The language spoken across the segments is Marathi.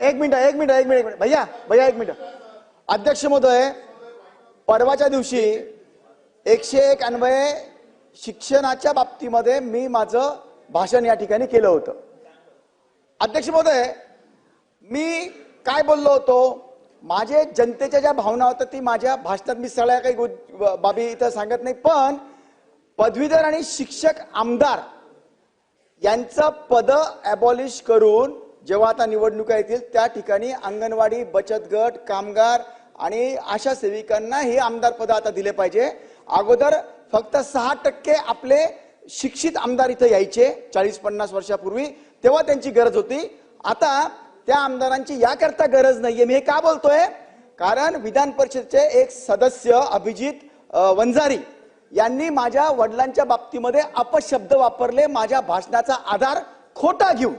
एक मिनिट एक मिनिट एक मिनिट भैया भैया एक मिनिट. अध्यक्ष महोदय परवाच्या दिवशी एकशे एक अन्वये शिक्षणाच्या बाबतीमध्ये मी माझं भाषण या ठिकाणी केलं होतं. अध्यक्ष महोदय मी काय बोललो होतो? माझे जनतेच्या ज्या भावना होत्या ती माझ्या भाषणात मी सगळ्या काही बाबी इथं सांगत नाही पण पदवीधर आणि शिक्षक आमदार यांचं पद अबॉलिश करून जेव्हा आता निवडणुका येतील त्या ठिकाणी अंगणवाडी बचत गट कामगार आणि आशा सेविकांना हे आमदार पद आता दिले पाहिजे. अगोदर फक्त सहा टक्के आपले शिक्षित आमदार इथं यायचे चाळीस पन्नास वर्षापूर्वी तेव्हा त्यांची गरज होती. आता त्या आमदारांची याकरता गरज नाहीये. मी हे का बोलतोय? कारण विधान परिषदेचे एक सदस्य अभिजित वंजारी यांनी माझ्या वडिलांच्या बाबतीमध्ये अपशब्द वापरले माझ्या भाषणाचा आधार खोटा घेऊन.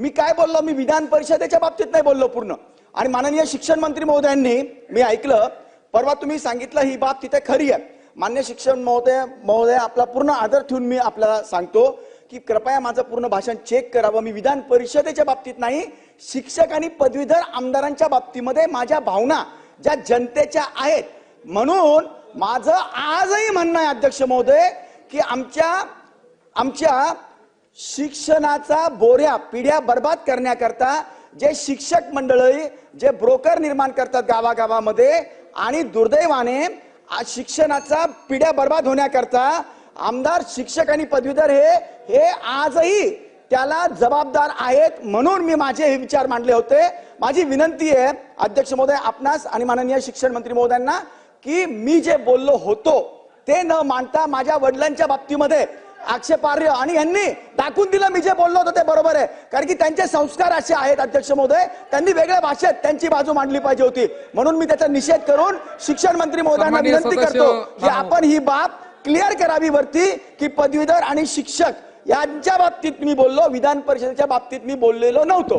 मी काय बोललो? मी विधान परिषदेच्या बाबतीत नाही बोललो पूर्ण. आणि माननीय शिक्षण मंत्री महोदयांनी मी ऐकलं परवा तुम्ही सांगितलं ही बाब तिथे खरी आहे. मान्य शिक्षण महोदय महोदय आपला पूर्ण आदर ठेवून मी आपल्याला सांगतो की कृपया माझं पूर्ण भाषण चेक करावं. मी विधान परिषदेच्या बाबतीत नाही शिक्षक आणि पदवीधर आमदारांच्या बाबतीमध्ये माझ्या भावना ज्या जनतेच्या आहेत. म्हणून माझं आजही म्हणणं आहे अध्यक्ष महोदय की आमच्या आमच्या शिक्षणाचा बोऱ्या पिढ्या बर्बाद करण्याकरता जे शिक्षक मंडळी जे ब्रोकर निर्माण करतात गावागावामध्ये आणि दुर्दैवाने आज शिक्षणाचा पिढ्या बर्बाद होण्याकरता आमदार शिक्षक आणि पदवीधर हे हे आजही त्याला जबाबदार आहेत म्हणून मी माझे हे विचार मांडले होते. माझी विनंती आहे अध्यक्ष महोदय आपणास आणि माननीय शिक्षण मंत्री महोदयांना की मी जे बोललो होतो ते न मांडता माझ्या वडिलांच्या बाबतीमध्ये आक्षेपार्ह आणि यांनी दाखवून दिलं मी जे बोललो होतो ते बरोबर आहे. कारण की त्यांचे संस्कार असे आहेत अध्यक्ष महोदय. त्यांनी वेगळ्या भाषेत त्यांची बाजू मांडली पाहिजे होती. म्हणून मी त्याचा निषेध करून शिक्षण मंत्री महोदयांना विनंती करतो की. आपण ही बाब क्लिअर करावी वरती की पदवीधर आणि शिक्षक यांच्या बाबतीत मी बोललो विधान परिषदेच्या बाबतीत मी बोललेलो नव्हतो.